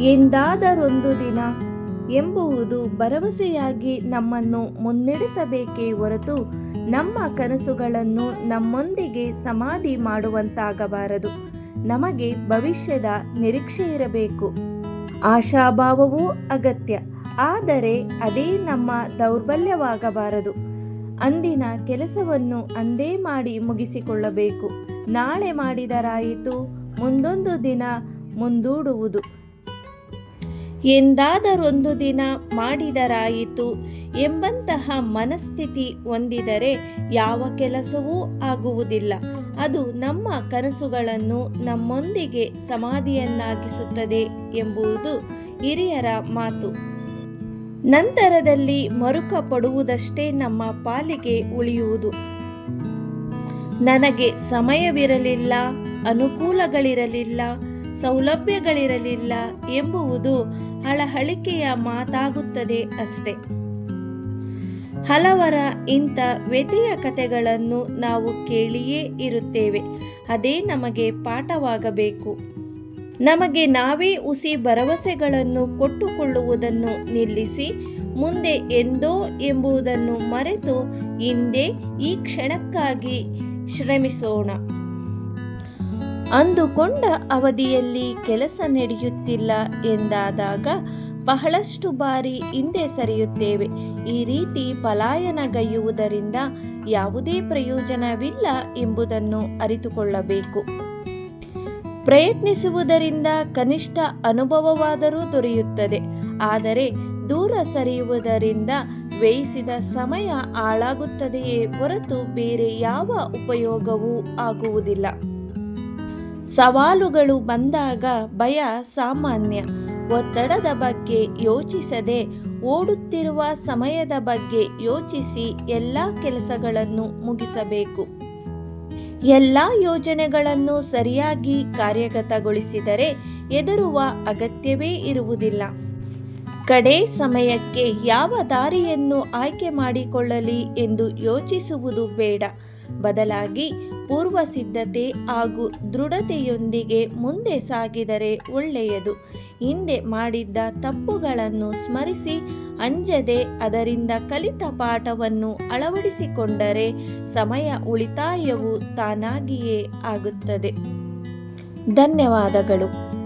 ಎಂದಾದರೊಂದು ದಿನ ಎಂಬುವುದು ಭರವಸೆಯಾಗಿ ನಮ್ಮನ್ನು ಮುನ್ನಡೆಸಬೇಕೇ ಹೊರತು ನಮ್ಮ ಕನಸುಗಳನ್ನು ನಮ್ಮೊಂದಿಗೆ ಸಮಾಧಿ ಮಾಡುವಂತಾಗಬಾರದು. ನಮಗೆ ಭವಿಷ್ಯದ ನಿರೀಕ್ಷೆ ಇರಬೇಕು. ಆಶಾಭಾವವೂ ಅಗತ್ಯ. ಆದರೆ ಅದೇ ನಮ್ಮ ದೌರ್ಬಲ್ಯವಾಗಬಾರದು. ಅಂದಿನ ಕೆಲಸವನ್ನು ಅಂದೇ ಮಾಡಿ ಮುಗಿಸಿಕೊಳ್ಳಬೇಕು. ನಾಳೆ ಮಾಡಿದರಾಯಿತು. ಮುಂದೊಂದು ದಿನ ಮುಂದೂಡುವುದು. ಎಂದಾದರೊಂದು ದಿನ ಮಾಡಿದರಾಯಿತು ಎಂಬಂತಹ ಮನಸ್ಥಿತಿ ಹೊಂದಿದರೆ ಯಾವ ಕೆಲಸವೂ ಆಗುವುದಿಲ್ಲ. ಅದು ನಮ್ಮ ಕನಸುಗಳನ್ನು ನಮ್ಮೊಂದಿಗೆ ಸಮಾಧಿಯನ್ನಾಗಿಸುತ್ತದೆ ಎಂಬುದು ಹಿರಿಯರ ಮಾತು. ನಂತರದಲ್ಲಿ ಮರುಕ ಪಡುವುದಷ್ಟೇ ನಮ್ಮ ಪಾಲಿಗೆ ಉಳಿಯುವುದು. ನನಗೆ ಸಮಯವಿರಲಿಲ್ಲ, ಅನುಕೂಲಗಳಿರಲಿಲ್ಲ ಸೌಲಭ್ಯಗಳಿರಲಿಲ್ಲ ಎಂಬುವುದು ಹಳಹಳಿಕೆಯ ಮಾತಾಗುತ್ತದೆ ಅಷ್ಟೆ. ಹಲವರ ಇಂಥ ವ್ಯತೆಯ ಕಥೆಗಳನ್ನು ನಾವು ಕೇಳಿಯೇ ಇರುತ್ತೇವೆ. ಅದೇ ನಮಗೆ ಪಾಠವಾಗಬೇಕು. ನಮಗೆ ನಾವೇ ಉಸಿ ಭರವಸೆಗಳನ್ನು ಕೊಟ್ಟುಕೊಳ್ಳುವುದನ್ನು ನಿಲ್ಲಿಸಿ, ಮುಂದೆ ಎಂದೋ ಎಂಬುದನ್ನು ಮರೆತು ಹಿಂದೆ ಈ ಕ್ಷಣಕ್ಕಾಗಿ ಶ್ರಮಿಸೋಣ. ಅಂದುಕೊಂಡ ಅವಧಿಯಲ್ಲಿ ಕೆಲಸ ನಡೆಯುತ್ತಿಲ್ಲ ಎಂದಾದಾಗ ಬಹಳಷ್ಟು ಬಾರಿ ಹಿಂದೆ ಸರಿಯುತ್ತೇವೆ. ಈ ರೀತಿ ಪಲಾಯನಗೈಯುವುದರಿಂದ ಯಾವುದೇ ಪ್ರಯೋಜನವಿಲ್ಲ ಎಂಬುದನ್ನು ಅರಿತುಕೊಳ್ಳಬೇಕು. ಪ್ರಯತ್ನಿಸುವುದರಿಂದ ಕನಿಷ್ಠ ಅನುಭವವಾದರೂ ದೊರೆಯುತ್ತದೆ. ಆದರೆ ದೂರ ಸರಿಯುವುದರಿಂದ ವ್ಯಯಿಸಿದ ಸಮಯ ಹಾಳಾಗುತ್ತದೆಯೇ ಹೊರತು ಬೇರೆ ಯಾವ ಉಪಯೋಗವೂ ಆಗುವುದಿಲ್ಲ. ಸವಾಲುಗಳು ಬಂದಾಗ ಭಯ ಸಾಮಾನ್ಯ. ಒತ್ತಡದ ಬಗ್ಗೆ ಯೋಚಿಸದೆ ಓಡುತ್ತಿರುವ ಸಮಯದ ಬಗ್ಗೆ ಯೋಚಿಸಿ ಎಲ್ಲ ಕೆಲಸಗಳನ್ನು ಮುಗಿಸಬೇಕು. ಎಲ್ಲ ಯೋಜನೆಗಳನ್ನು ಸರಿಯಾಗಿ ಕಾರ್ಯಗತಗೊಳಿಸಿದರೆ ಎದುರುವ ಅಗತ್ಯವೇ ಇರುವುದಿಲ್ಲ. ಕಡೆ ಸಮಯಕ್ಕೆ ಯಾವ ದಾರಿಯನ್ನು ಆಯ್ಕೆ ಮಾಡಿಕೊಳ್ಳಲಿ ಎಂದು ಯೋಚಿಸುವುದು ಬೇಡ. ಬದಲಾಗಿ ಪೂರ್ವ ಸಿದ್ಧತೆ ಹಾಗೂ ದೃಢತೆಯೊಂದಿಗೆ ಮುಂದೆ ಸಾಗಿದರೆ ಒಳ್ಳೆಯದು. ಹಿಂದೆ ಮಾಡಿದ್ದ ತಪ್ಪುಗಳನ್ನು ಸ್ಮರಿಸಿ, ಅಂಜದೆ ಅದರಿಂದ ಕಲಿತ ಪಾಠವನ್ನು ಅಳವಡಿಸಿಕೊಂಡರೆ ಸಮಯ ಉಳಿತಾಯವು ತಾನಾಗಿಯೇ ಆಗುತ್ತದೆ. ಧನ್ಯವಾದಗಳು.